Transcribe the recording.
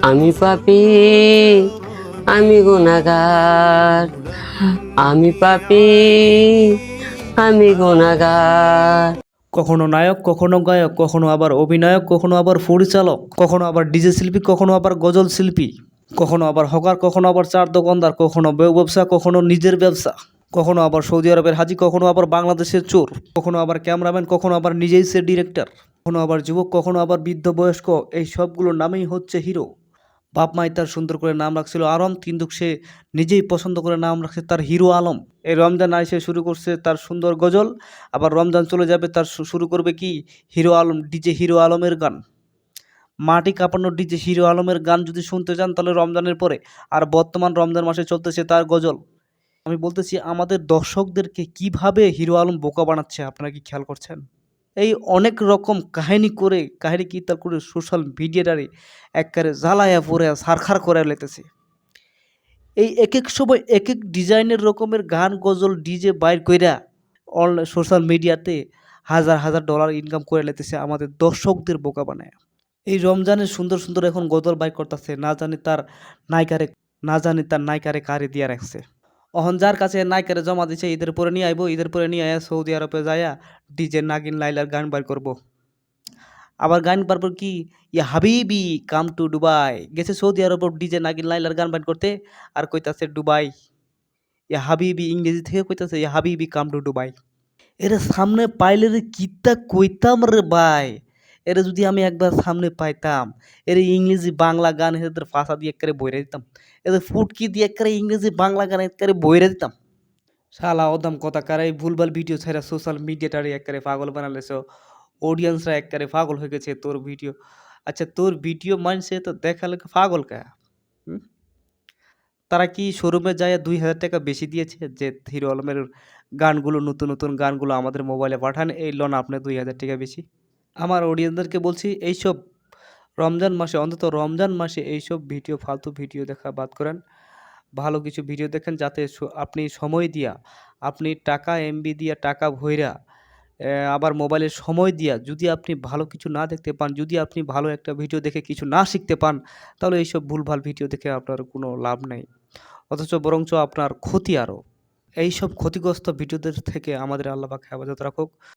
আমি পাপি আমি গুনাগার আমি পাপি আমি গুনাগার কখনো নায়ক কখনো গায়ক কখনো আবার অভিনায়ক কখনো আবার পরিচালক কখনো আবার ডিজে শিল্পী কখনো আবার গজল শিল্পী কখনো আবার হকার কখনো আবার চার দোকানদার কখনো ব্যবসা কখনো নিজের ব্যবসা কখনো আবার সৌদি আরবের হাজি কখনো আবার বাংলাদেশের চোর কখনো আবার ক্যামেরাম্যান কখনো আবার নিজেই সে ডিরেক্টর কখনো আবার যুবক কখনো আবার বৃদ্ধ বয়স্ক এই সবগুলোর নামেই হচ্ছে হিরো বাপ মাই তার সুন্দর করে নাম রাখছিল আলম কিন্তু সে নিজেই পছন্দ করে নাম রাখছে তার হিরো আলম। এই রমজান আইসে শুরু করছে তার সুন্দর গজল, আবার রমজান চলে যাবে তার শুরু করবে কি? হিরো আলম, ডিজে হিরো আলমের গান। মাটি কাঁপানো ডিজে হিরো আলমের গান যদি শুনতে চান তাহলে রমজানের পরে, আর বর্তমান রমজান মাসে চলতেছে তার গজল। আমি বলতেছি, আমাদের দর্শকদেরকে কীভাবে হিরো আলম বোকা বানাচ্ছে আপনারা কি খেয়াল করছেন? এই অনেক রকম কাহিনী করে, কাহিনী কীর্তাল করে সোশ্যাল মিডিয়াটারে একবারে জ্বালায়া পরে সারখার করে লেতেছে এই এক এক সময় এক এক ডিজাইনের রকমের গান গজল ডিজে বাইর কইরা অনলাইন সোশ্যাল মিডিয়াতে হাজার হাজার ডলার ইনকাম করে লেতেছে আমাদের দর্শকদের বোকা বানায়। এই রমজানে সুন্দর সুন্দর এখন গজল বাইর করতেছে, না জানি তার নায়িকারে, না জানি তার নায়িকারে কারে দিয়া রাখছে। অহন যার কাছে নায়িকারে জমা দিছে, ঈদের পরে নিয়ে আইবো, ঈদের পরে নিয়ে আয়া সৌদি আরবে যায়া ডিজে নাগিন লাইলার গান বাইর করব। আবার গান পারব কি, ইয়া হাবিবি, কাম টু দুবাই। গেছে সৌদি আরব ডিজে নাগিন লাইলার গান বাইর করতে, আর কইতাছে দুবাই। ইয়া হাবিবি ইংরেজি থেকে কইতাছে, ইয়া হাবিবি কাম টু দুবাই। এর সামনে পাইলে রে কিতা কইতাম রে ভাই। এরে যদি আমি একবার সামনে পাইতাম, এর ইংরেজি বাংলা গান এদের ফাঁসা দিয়ে একেবারে বইরে দিতাম এদের ফুটকি দিয়ে একেবারে ইংরেজি বাংলা গান একেবারে বইরে দিতাম। শালা ওদাম কথা কারে ভুলভাল ভিডিও ছাড়া সোশ্যাল মিডিয়াটারে একেবারে পাগল বানালেছ অডিয়েন্সরা একেবারে পাগল হয়ে গেছে তোর ভিডিও। আচ্ছা তোর ভিডিও মানছে তো দেখালে পাগল কা? তারা কি শোরুমে যায় দুই হাজার টাকা বেশি দিয়েছে যে হিরো আলমের গানগুলো, নতুন নতুন গানগুলো আমাদের মোবাইলে পাঠান? এই লোন আপনি দুই হাজার টাকা বেশি। আমার অডিয়েন্সদেরকে বলছি, এইসব রমজান মাসে, অন্তত রমজান মাসে এইসব ভিডিও, ফালতু ভিডিও দেখা বাদ করেন। ভালো কিছু ভিডিও দেখেন যাতে আপনি সময় দিয়া, আপনি টাকা এমবি দিয়া, টাকা ভইরা আবার মোবাইলের সময় দিয়া যদি আপনি ভালো কিছু না দেখতে পান, যদি আপনি ভালো একটা ভিডিও দেখে কিছু না শিখতে পান, তাহলে এইসব ভুলভাল ভিডিও দেখে আপনার কোনো লাভ নেই। অথচ বরঞ্চ আপনার ক্ষতি আরও। এইসব ক্ষতিগ্রস্ত ভিডিওদের থেকে আমাদের আল্লাহ পাক হেফাজত রাখুক।